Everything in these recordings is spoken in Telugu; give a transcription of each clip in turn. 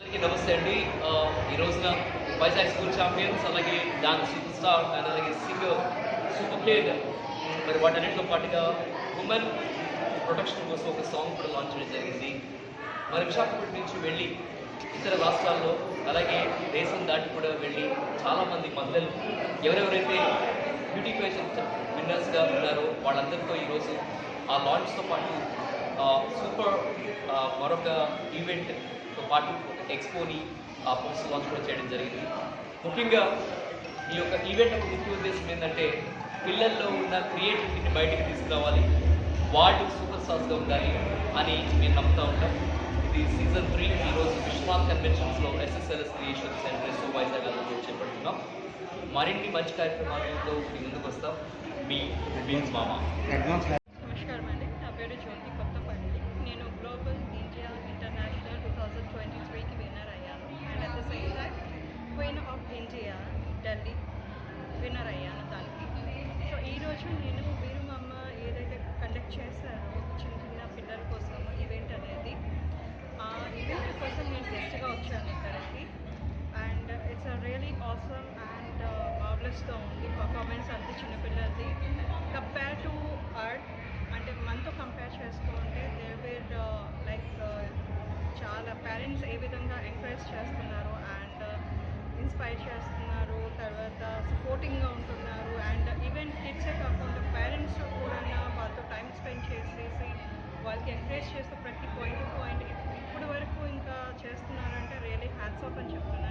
అందరికీ నమస్తే అండి. ఈ రోజున వైజాగ్ స్కూల్ ఛాంపియన్స్ అలాగే డాన్స్ సూపర్ స్టార్ అండ్ అలాగే సింగర్ సూపర్ ప్లేయర్ మరి వాటన్నిటితో పాటుగా ఉమెన్ ప్రొటెక్షన్ కోసం ఒక సాంగ్ కూడా లాంచ్ చేయడం జరిగింది. మరి విశాఖపట్నం నుంచి వెళ్ళి ఇతర రాష్ట్రాల్లో అలాగే దేశం దాటి కూడా వెళ్ళి చాలామంది మహిళలు ఎవరెవరైతే బ్యూటీ పేషన్ విన్నర్స్గా ఉన్నారో వాళ్ళందరితో ఈరోజు ఆ లాంచ్తో పాటు సూపర్ మరొక ఈవెంట్ ఈవెంట్తో పాటు ఒక ఎక్స్పోని ఆ పోస్టర్ లాంచ్ కూడా చేయడం జరిగింది. ముఖ్యంగా ఈ యొక్క ఈవెంట్ యొక్క ముఖ్య ఉద్దేశం ఏంటంటే పిల్లల్లో ఉన్న క్రియేటివిటీని బయటికి తీసుకురావాలి. వాళ్ళు సూపర్ స్టార్స్గా ఉండాలి అని మేము నమ్ముతూ ఉంటాం. ఇది సీజన్ త్రీ ఈరోజు Vishwanath కన్వెన్షన్స్లో SSLS creation centre so Vizag అందులో చేపడుతున్నాం. మరిన్ని మంచి కార్యక్రమాలతో మీ ముందుకు వస్తాం. మీ విన్స్ మామ. చిన్నపిల్లలది కంపేర్ టు అర్త్ అంటే మనతో కంపేర్ చేసుకుంటే దే వేర్ లైక్ చాలా పేరెంట్స్ ఏ విధంగా ఎంకరేజ్ చేస్తున్నారు అండ్ ఇన్స్పైర్ uh, చేస్తున్నారు తర్వాత సపోర్టింగ్గా ఉంటున్నారు అండ్ ఈవెన్ కిడ్సే కాకుండా పేరెంట్స్ కూడా వాళ్ళతో టైం స్పెండ్ చేసేసి వాళ్ళకి ఎంకరేజ్ చేస్తూ ప్రతి పాయింట్ పాయింట్ ఇప్పటి వరకు ఇంకా చేస్తున్నారంటే రియలీ హ్యాట్స్ ఆఫ్ అని చెప్తున్నారు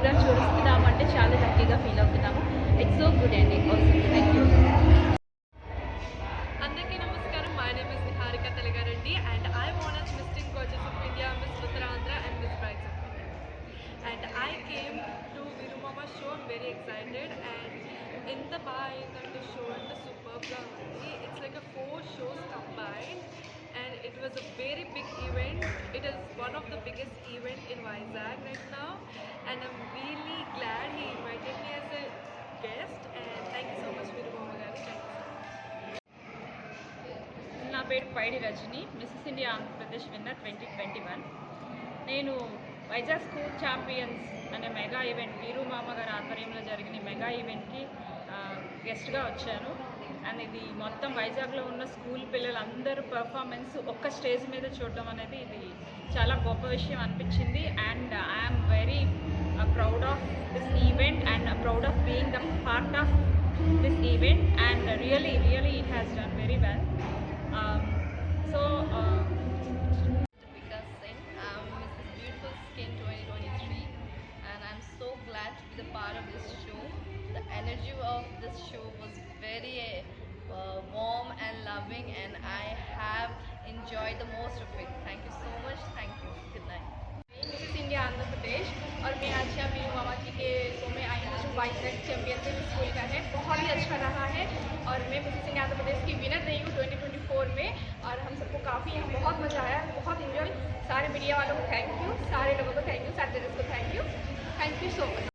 ప్రోగ్రామ్ చూస్తున్నాము అంటే చాలా హ్యాపీగా ఫీల్ అవుతున్నాము. ఇట్స్ సో గుడ్ అండి thank you and I'm really glad he invited me as a guest and thank you so much Virumamma గారు థ్యాంక్ యూ నా పేరు Paidi Rajani Mrs India Andhra Pradesh winner twenty twenty one నేను వైజాగ్ స్కూల్ ఛాంపియన్స్ అనే మెగా ఈవెంట్ వీరు మామ గారి ఆధ్వర్యంలో జరిగిన మెగా ఈవెంట్కి గెస్ట్గా వచ్చాను. అండ్ ఇది మొత్తం వైజాగ్లో ఉన్న స్కూల్ పిల్లలందరూ పర్ఫార్మెన్స్ ఒక్క స్టేజ్ మీద చూడడం అనేది ఇది చాలా గొప్ప విషయం అనిపించింది. And I'm very proud of this event and proud of being the part of this event. And really really it has done very well. So energy of this show was very uh, warm and loving and I have enjoyed the most of it. Thank you so much. Thank you. Good night. Mrs India Andhra Pradesh और मैं आज यहाँ मीनू मामा जी के शो में आई हूँ जो बाइक चैंपियनशिप स्कूल का है बहुत ही अच्छा रहा है और मैं मिसेस इंडिया आंध्र प्रदेश की विनर रही हूँ 2024 में और हम सबको काफ़ी यहाँ बहुत मज़ा आया बहुत इन्जॉय सारे मीडिया वालों को थैंक यू सारे लोगों को थैंक यू सारे जजेस को thank you thank you so much